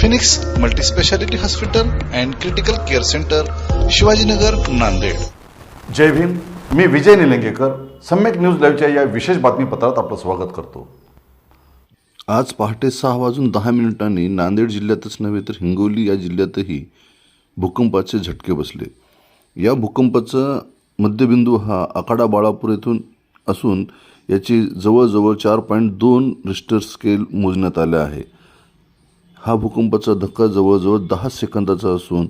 Phoenix multispecialty hospital and critical care centre Shivajinagar Nanded. जय भीम. मी Vijay Nilangekar. Samyak news लाईव्हच्या या विशेष बातमीपत्रात आपलं स्वागत करतो. आज पहाटे सहा वाजून दहा मिनिटांनी नांदेड जिल्ह्यातच नव्हे तर हिंगोली या जिल्ह्यातही भूकंपाचे झटके बसले. या भूकंपाचा मध्यबिंदू हा आखाडा बाळापूर येथून असून याची जवळजवळ चार पॉईंट दोन रिस्टर स्केल मोजण्यात आले आहे. हा भूकंपाचा धक्का जवळजवळ दहा सेकंदाचा असून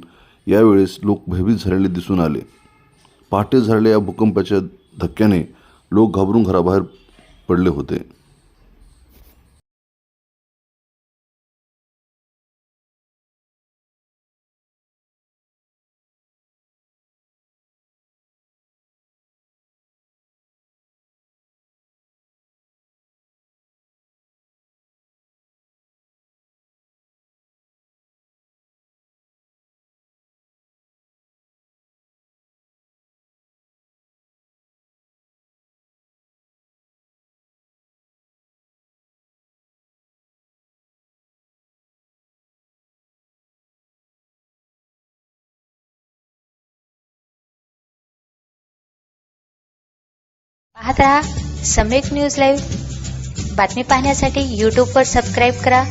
यावेळेस लोक भयभीत झालेले दिसून आले. पहाटे झालेल्या या भूकंपाच्या धक्क्याने लोक घाबरून घराबाहेर पडले होते. पाहत राहा सम्यक न्यूज लाईव्ह बातमी पाहण्यासाठी यूट्यूबवर सबस्क्राईब करा.